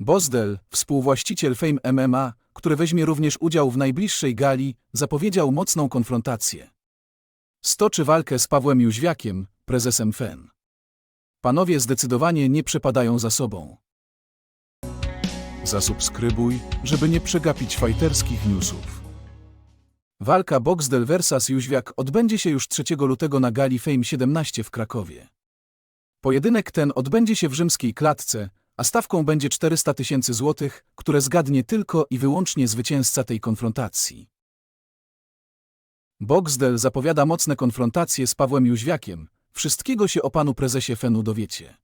Bozdel, współwłaściciel Fame MMA, który weźmie również udział w najbliższej gali, zapowiedział mocną konfrontację. Stoczy walkę z Pawłem Jóźwiakiem, prezesem FEN. Panowie zdecydowanie nie przepadają za sobą. Zasubskrybuj, żeby nie przegapić fajterskich newsów. Walka Boxdel vs Jóźwiak odbędzie się już 3 lutego na gali Fame 17 w Krakowie. Pojedynek ten odbędzie się w rzymskiej klatce, a stawką będzie 400 tysięcy złotych, które zgadnie tylko i wyłącznie zwycięzca tej konfrontacji. Boxdel zapowiada mocne konfrontacje z Pawłem Jóźwiakiem. Wszystkiego się o panu prezesie Fenu dowiecie.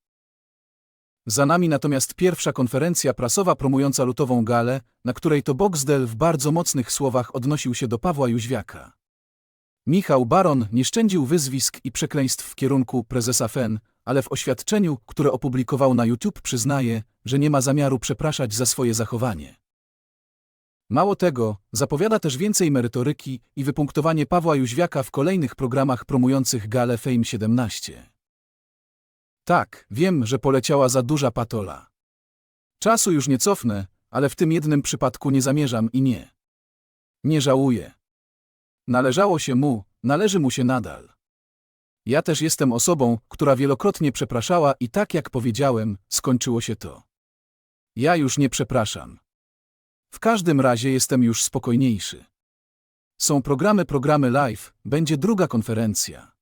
Za nami natomiast pierwsza konferencja prasowa promująca lutową galę, na której to Boxdel w bardzo mocnych słowach odnosił się do Pawła Jóźwiaka. Michał Baron nie szczędził wyzwisk i przekleństw w kierunku prezesa FEN, ale w oświadczeniu, które opublikował na YouTube przyznaje, że nie ma zamiaru przepraszać za swoje zachowanie. Mało tego, zapowiada też więcej merytoryki i wypunktowanie Pawła Jóźwiaka w kolejnych programach promujących galę Fame 17. Tak, wiem, że poleciała za duża patola. Czasu już nie cofnę, ale w tym jednym przypadku nie zamierzam i nie. Nie żałuję. Należało się mu, należy mu się nadal. Ja też jestem osobą, która wielokrotnie przepraszała i tak jak powiedziałem, skończyło się to. Ja już nie przepraszam. W każdym razie jestem już spokojniejszy. Są programy, programy live, będzie druga konferencja.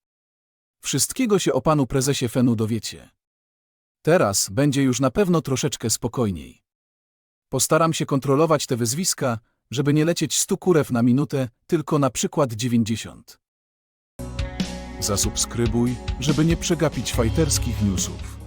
Wszystkiego się o panu prezesie Fenu dowiecie. Teraz będzie już na pewno troszeczkę spokojniej. Postaram się kontrolować te wyzwiska, żeby nie lecieć 100 kurew na minutę, tylko na przykład 90. Zasubskrybuj, żeby nie przegapić fajterskich newsów.